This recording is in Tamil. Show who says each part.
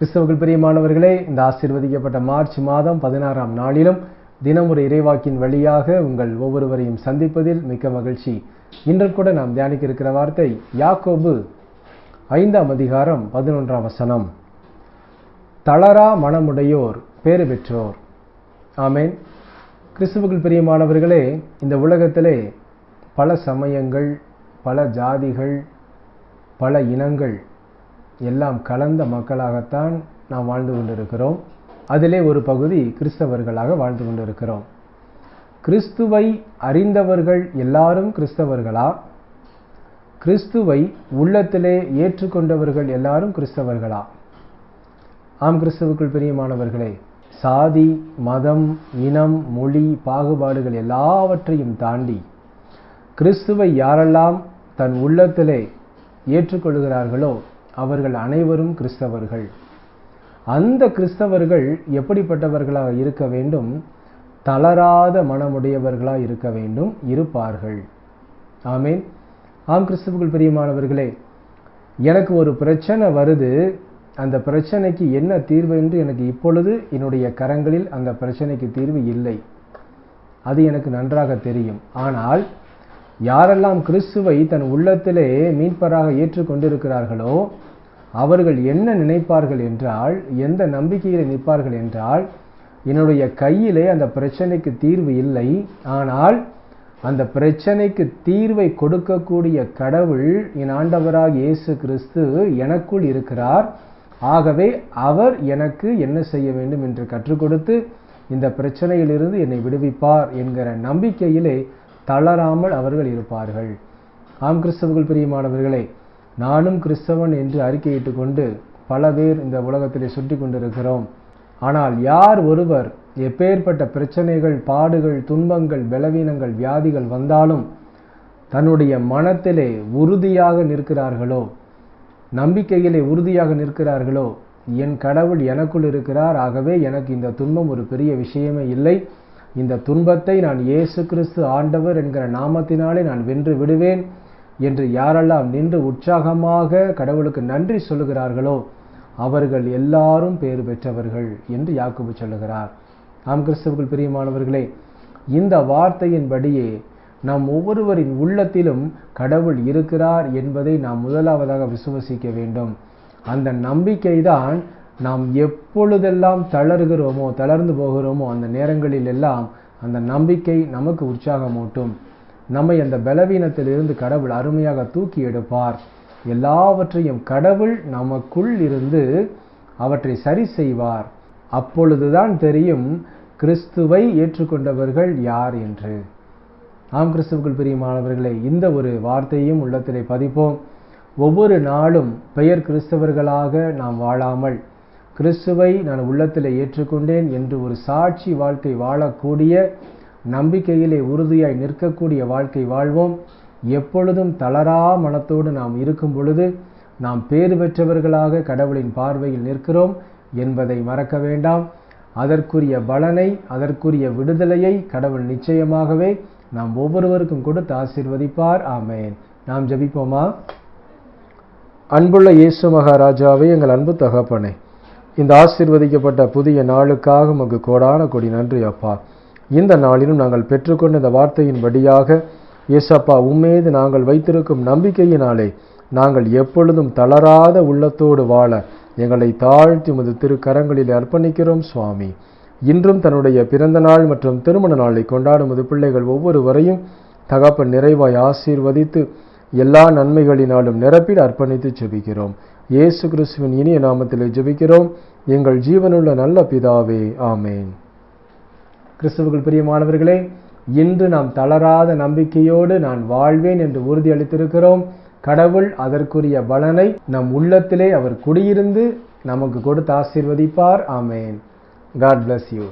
Speaker 1: கிறிஸ்தவர்கள் பிரியமானவர்களே இந்த ஆசீர்வதிக்கப்பட்ட மார்ச் மாதம் பதினாறாம் நாளிலும் தினமுறை இறைவாக்கின் வழியாக உங்கள் ஒவ்வொருவரையும் சந்திப்பதில் மிக்க மகிழ்ச்சி. இன்று கூட நாம் தியானிக்க இருக்கிற வார்த்தை யாக்கோபு ஐந்தாம் அதிகாரம் பதினொன்றாம் வசனம். தளரா மனமுடையோர் பேறு பெற்றோர். ஆமேன். கிறிஸ்துவுக்குள் பிரியமானவர்களே இந்த உலகத்திலே பல சமயங்கள் பல ஜாதிகள் பல இனங்கள் எல்லாம் கலந்த மக்களாகத்தான் நாம் வாழ்ந்து கொண்டிருக்கிறோம். அதிலே ஒரு பகுதி கிறிஸ்தவர்களாக வாழ்ந்து கொண்டிருக்கிறோம். கிறிஸ்துவை அறிந்தவர்கள் எல்லாரும் கிறிஸ்தவர்களா? கிறிஸ்துவை உள்ளத்திலே ஏற்றுக்கொண்டவர்கள் எல்லாரும் கிறிஸ்தவர்களா? ஆம் கிறிஸ்துவுக்குள் பிரியமானவர்களே சாதி மதம் இனம் மொழி பாகுபாடுகள் எல்லாவற்றையும் தாண்டி கிறிஸ்துவை யாரெல்லாம் தன் உள்ளத்திலே ஏற்றுக்கொள்கிறார்களோ அவர்கள் அனைவரும் கிறிஸ்தவர்கள். அந்த கிறிஸ்தவர்கள் எப்படிப்பட்டவர்களாக இருக்க வேண்டும்? தளராத மனமுடையவர்களாக இருக்க வேண்டும்? இருப்பார்கள். ஆமீன். ஆம் கிறிஸ்துவுக்குள் பிரியமானவர்களே எனக்கு ஒரு பிரச்சனை வருது. அந்த பிரச்சனைக்கு என்ன தீர்வு என்று எனக்கு இப்பொழுது என்னுடைய கரங்களில் அந்த பிரச்சனைக்கு தீர்வு இல்லை. அது எனக்கு நன்றாக தெரியும். ஆனால் யாரெல்லாம் கிறிஸ்துவை தன் உள்ளத்திலே மீட்பராக ஏற்றுக்கொண்டிருக்கிறார்களோ அவர்கள் என்ன நினைப்பார்கள் என்றால் எந்த நம்பிக்கையில் நிற்பார்கள் என்றால் என்னுடைய கையிலே அந்த பிரச்சனைக்கு தீர்வு இல்லை. ஆனால் அந்த பிரச்சனைக்கு தீர்வை கொடுக்கக்கூடிய கடவுள் என் ஆண்டவராக இயேசு கிறிஸ்து எனக்குள் இருக்கிறார். ஆகவே அவர் எனக்கு என்ன செய்ய வேண்டும் என்று கற்றுக் கொடுத்து இந்த பிரச்சனையிலிருந்து என்னை விடுவிப்பார் என்கிற நம்பிக்கையிலே தளராமல் அவர்கள் இருப்பார்கள். ஆம் கிறிஸ்தவர்கள் பிரியமானவர்களே நானும் கிறிஸ்தவன் என்று அறிக்கையிட்டு கொண்டு பல பேர் இந்த உலகத்திலே சுற்றி கொண்டிருக்கிறோம். ஆனால் யார் ஒருவர் எப்பேற்பட்ட பிரச்சனைகள் பாடுகள் துன்பங்கள் பலவீனங்கள் வியாதிகள் வந்தாலும் தன்னுடைய மனத்திலே உறுதியாக நிற்கிறார்களோ? நம்பிக்கையிலே உறுதியாக நிற்கிறார்களோ? என் கடவுள் எனக்குள் இருக்கிறார் ஆகவே எனக்கு இந்த துன்பம் ஒரு பெரிய விஷயமே இல்லை. இந்த துன்பத்தை நான் இயேசு கிறிஸ்து ஆண்டவர் என்கிற நாமத்தினாலே நான் வென்று விடுவேன் என்று யாரெல்லாம் நின்று உற்சாகமாக கடவுளுக்கு நன்றி சொல்லுகிறார்களோ அவர்கள் எல்லாரும் பேறு பெற்றவர்கள் என்று யாக்குபு சொல்லுகிறார். நாம் கிறிஸ்தவர்கள் பிரியமானவர்களே இந்த வார்த்தையின்படியே நாம் ஒவ்வொருவரின் உள்ளத்திலும் கடவுள் இருக்கிறார் என்பதை நாம் முதலாவதாக விசுவசிக்க வேண்டும். அந்த நம்பிக்கைதான் நாம் எப்பொழுதெல்லாம் தளர்கிறோமோ தளர்ந்து போகிறோமோ அந்த நேரங்களில் எல்லாம் அந்த நம்பிக்கை நமக்கு உற்சாகமூட்டும் நம்மை அந்த பலவீனத்திலிருந்து கடவுள் அருமையாக தூக்கி எடுப்பார். எல்லாவற்றையும் கடவுள் நமக்குள் இருந்து அவற்றை சரி செய்வார். அப்பொழுதுதான் தெரியும் கிறிஸ்துவை ஏற்றுக்கொண்டவர்கள் யார் என்று. ஆம் கிறிஸ்துவுக்குள் பிரியமானவர்களே இந்த ஒரு வார்த்தையும் உள்ளத்திலே பதிப்போம். ஒவ்வொரு நாளும் பெயர் கிறிஸ்தவர்களாக நாம் வாழாமல் கிறிஸ்துவை நான் உள்ளத்தில் ஏற்றுக்கொண்டேன் என்று ஒரு சாட்சி வாழ்க்கை வாழக்கூடிய நம்பிக்கையிலே உறுதியாய் நிற்கக்கூடிய வாழ்க்கை வாழ்வோம். எப்பொழுதும் தளரா மனத்தோடு நாம் இருக்கும் பொழுது நாம் பேறு பெற்றவர்களாக கடவுளின் பார்வையில் நிற்கிறோம் என்பதை மறக்க வேண்டாம். அதற்குரிய பலனை அதற்குரிய விடுதலையை கடவுள் நிச்சயமாகவே நாம் ஒவ்வொருவருக்கும் கொடுத்து ஆசிர்வதிப்பார். ஆமேன். நாம் ஜபிப்போமா? அன்புள்ள இயேசு மகாராஜாவை எங்கள் அன்பு தகப்பனே இந்த ஆசீர்வதிக்கப்பட்ட புதிய நாளுக்காக உமக்கு கோடான கொடி நன்றி அப்பா. இந்த நாளிலும் நாங்கள் பெற்றுக்கொண்ட இந்த வார்த்தையின் படியாக இயேசப்பா உம்மீது நாங்கள் வைத்திருக்கும் நம்பிக்கையினாலே நாங்கள் எப்பொழுதும் தளராத உள்ளத்தோடு வாழ எங்களை தாழ்த்தி உமது திருக்கரங்களில் அர்ப்பணிக்கிறோம் சுவாமி. இன்றும் தன்னுடைய பிறந்த நாள் மற்றும் திருமண நாளை கொண்டாடும் பிள்ளைகள் ஒவ்வொருவரையும் தகப்பன் நிறைவாய் ஆசீர்வதித்து எல்லா நன்மைகளினாலும் நிரப்பிட அர்ப்பணித்து ஜெபிக்கிறோம். இயேசு கிறிஸ்துவின் இனிய நாமத்திலே ஜெபிக்கிறோம். எங்கள் ஜீவனுள்ள நல்ல பிதாவே ஆமேன். கிறிஸ்துவுக்குள் பிரியமானவர்களே இன்று நாம் தளராத நம்பிக்கையோடு நான் வாழ்வேன் என்று உறுதியளித்திருக்கிறோம். கடவுள் அதற்குரிய பலனை நம் உள்ளத்திலே அவர் குடியிருந்து நமக்கு கொடுத்து ஆசீர்வதிப்பார். ஆமேன். God bless you